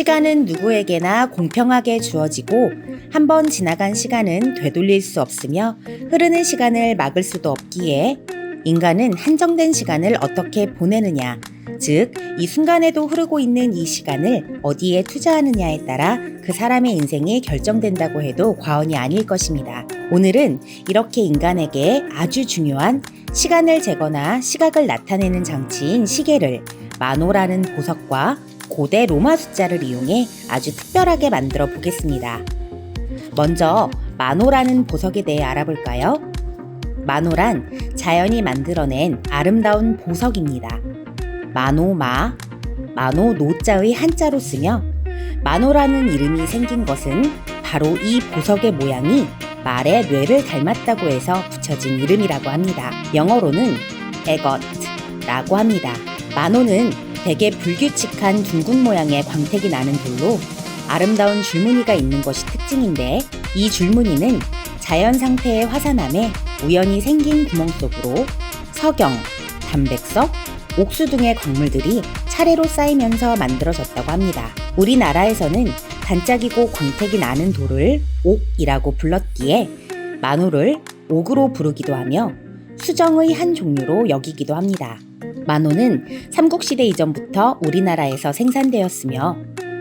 시간은 누구에게나 공평하게 주어지고 한 번 지나간 시간은 되돌릴 수 없으며 흐르는 시간을 막을 수도 없기에 인간은 한정된 시간을 어떻게 보내느냐, 즉, 이 순간에도 흐르고 있는 이 시간을 어디에 투자하느냐에 따라 그 사람의 인생이 결정된다고 해도 과언이 아닐 것입니다. 오늘은 이렇게 인간에게 아주 중요한 시간을 재거나 시각을 나타내는 장치인 시계를 마노라는 보석과 고대 로마 숫자를 이용해 아주 특별하게 만들어 보겠습니다. 먼저 마노라는 보석에 대해 알아볼까요? 마노란 자연이 만들어낸 아름다운 보석입니다. 마노마, 마노 노자의 한자로 쓰며 마노라는 이름이 생긴 것은 바로 이 보석의 모양이 말의 뇌를 닮았다고 해서 붙여진 이름이라고 합니다. 영어로는 에것라고 합니다. 마노는 대개 불규칙한 둥근 모양의 광택이 나는 돌로 아름다운 줄무늬가 있는 것이 특징인데 이 줄무늬는 자연 상태의 화산암에 우연히 생긴 구멍 속으로 석영, 담백석, 옥수 등의 광물들이 차례로 쌓이면서 만들어졌다고 합니다. 우리나라에서는 반짝이고 광택이 나는 돌을 옥이라고 불렀기에 만호를 옥으로 부르기도 하며 수정의 한 종류로 여기기도 합니다. 만호는 삼국시대 이전부터 우리나라에서 생산되었으며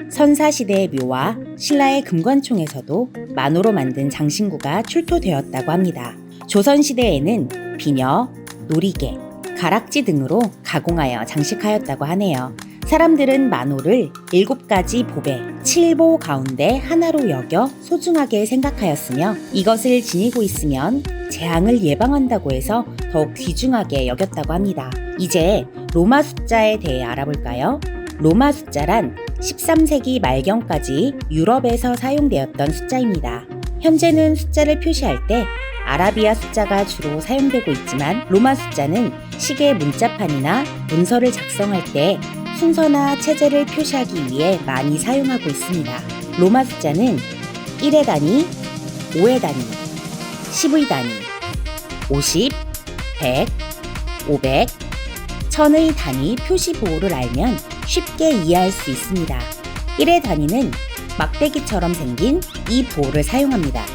선사시대의 묘와 신라의 금관총에서도 만호로 만든 장신구가 출토되었다고 합니다. 조선시대에는 비녀, 놀이개, 가락지 등으로 가공하여 장식하였다고 하네요. 사람들은 만호를 일곱 가지 보배, 칠보 가운데 하나로 여겨 소중하게 생각하였으며 이것을 지니고 있으면 재앙을 예방한다고 해서 더욱 귀중하게 여겼다고 합니다. 이제 로마 숫자에 대해 알아볼까요? 로마 숫자란 13세기 말경까지 유럽에서 사용되었던 숫자입니다. 현재는 숫자를 표시할 때 아라비아 숫자가 주로 사용되고 있지만 로마 숫자는 시계 문자판이나 문서를 작성할 때 순서나 체제를 표시하기 위해 많이 사용하고 있습니다. 로마 숫자는 1의 단위, 5의 단위, 10의 단위, 50, 100, 500, 1000의 단위 표시 보호를 알면 쉽게 이해할 수 있습니다. 1의 단위는 막대기처럼 생긴 이 보호를 사용합니다.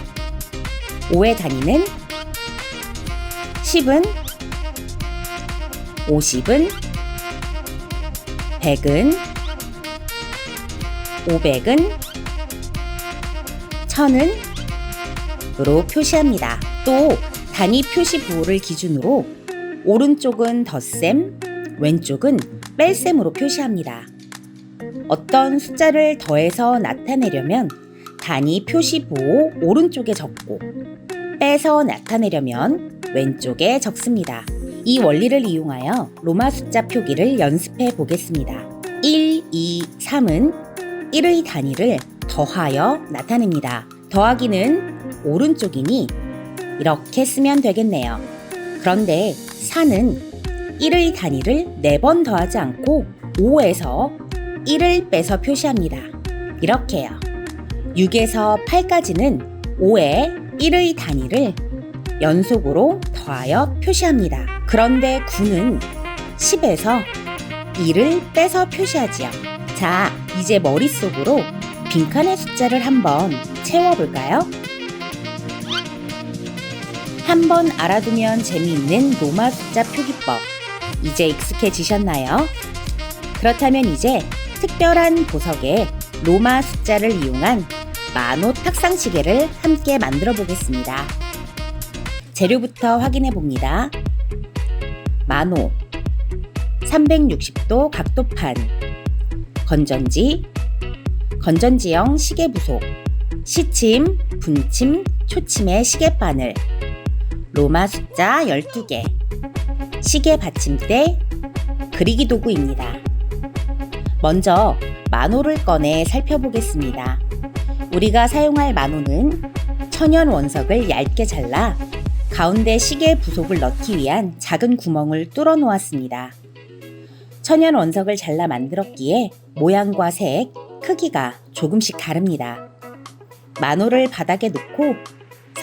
5의 단위는 10은 50은 100은 500은 1000은 으로 표시합니다. 또 단위 표시 부호를 기준으로 오른쪽은 덧셈, 왼쪽은 뺄셈으로 표시합니다. 어떤 숫자를 더해서 나타내려면 단위 표시 부호 오른쪽에 적고 빼서 나타내려면 왼쪽에 적습니다. 이 원리를 이용하여 로마 숫자 표기를 연습해 보겠습니다. 1, 2, 3은 1의 단위를 더하여 나타냅니다. 더하기는 오른쪽이니 이렇게 쓰면 되겠네요. 그런데 4는 1의 단위를 4번 더하지 않고 5에서 1을 빼서 표시합니다. 이렇게요. 6에서 8까지는 5에 1의 단위를 연속으로 더하여 표시합니다. 그런데 9는 10에서 1을 빼서 표시하지요. 자, 이제 머릿속으로 빈칸의 숫자를 한번 채워볼까요? 한 번 알아두면 재미있는 로마 숫자 표기법. 이제 익숙해지셨나요? 그렇다면 이제 특별한 보석에 로마 숫자를 이용한 만호 탁상시계를 함께 만들어 보겠습니다. 재료부터 확인해 봅니다. 만호 360도 각도판 건전지 건전지형 시계 부속 시침, 분침, 초침의 시계바늘 로마 숫자 12개 시계 받침대 그리기 도구입니다. 먼저 만호를 꺼내 살펴보겠습니다. 우리가 사용할 만호는 천연 원석을 얇게 잘라 가운데 시계 부속을 넣기 위한 작은 구멍을 뚫어 놓았습니다. 천연 원석을 잘라 만들었기에 모양과 색, 크기가 조금씩 다릅니다. 만호를 바닥에 놓고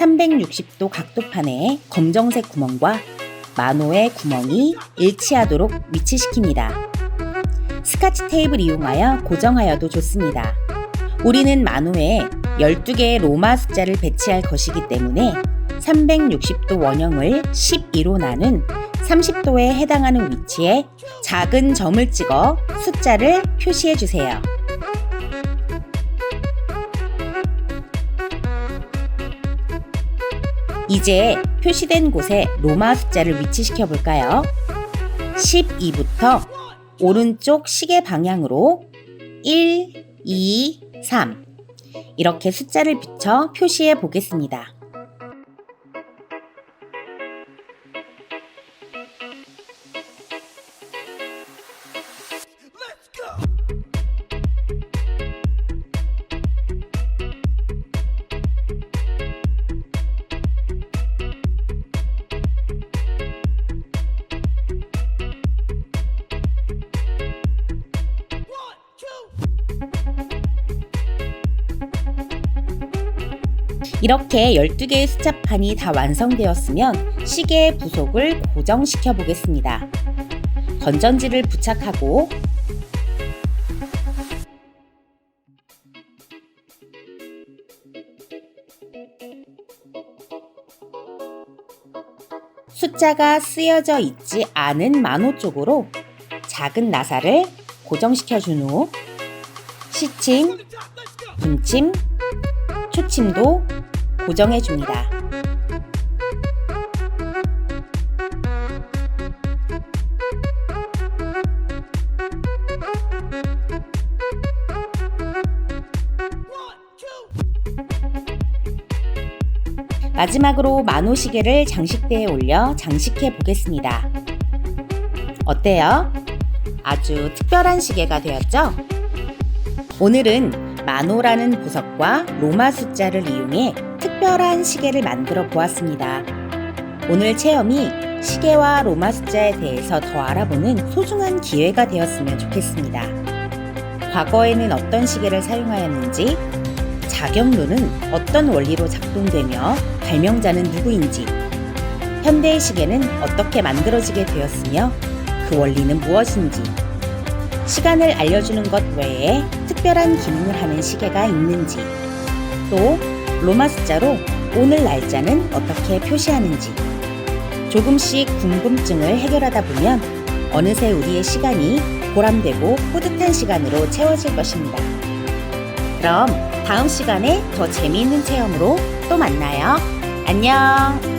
360도 각도판에 검정색 구멍과 만호의 구멍이 일치하도록 위치시킵니다. 스카치 테이프를 이용하여 고정하여도 좋습니다. 우리는 만호에 12개의 로마 숫자를 배치할 것이기 때문에 360도 원형을 12로 나눈 30도에 해당하는 위치에 작은 점을 찍어 숫자를 표시해 주세요. 이제 표시된 곳에 로마 숫자를 위치시켜 볼까요? 12부터 오른쪽 시계 방향으로 1, 2, 3 이렇게 숫자를 붙여 표시해 보겠습니다. 이렇게 12개의 숫자판이 다 완성되었으면 시계의 부속을 고정시켜 보겠습니다. 건전지를 부착하고 숫자가 쓰여져 있지 않은 만호 쪽으로 작은 나사를 고정시켜 준 후 시침, 분침, 초침도 고정해 줍니다. 마지막으로 만호 시계를 장식대에 올려 장식해 보겠습니다. 어때요? 아주 특별한 시계가 되었죠? 오늘은 만호라는 보석과 로마 숫자를 이용해 특별한 시계를 만들어 보았습니다. 오늘 체험이 시계와 로마 숫자에 대해서 더 알아보는 소중한 기회가 되었으면 좋겠습니다. 과거에는 어떤 시계를 사용하였는지, 자경로는 어떤 원리로 작동되며 발명자는 누구인지, 현대의 시계는 어떻게 만들어지게 되었으며 그 원리는 무엇인지, 시간을 알려주는 것 외에 특별한 기능을 하는 시계가 있는지, 또 로마 숫자로 오늘 날짜는 어떻게 표시하는지, 조금씩 궁금증을 해결하다 보면 어느새 우리의 시간이 보람되고 뿌듯한 시간으로 채워질 것입니다. 그럼 다음 시간에 더 재미있는 체험으로 또 만나요. 안녕!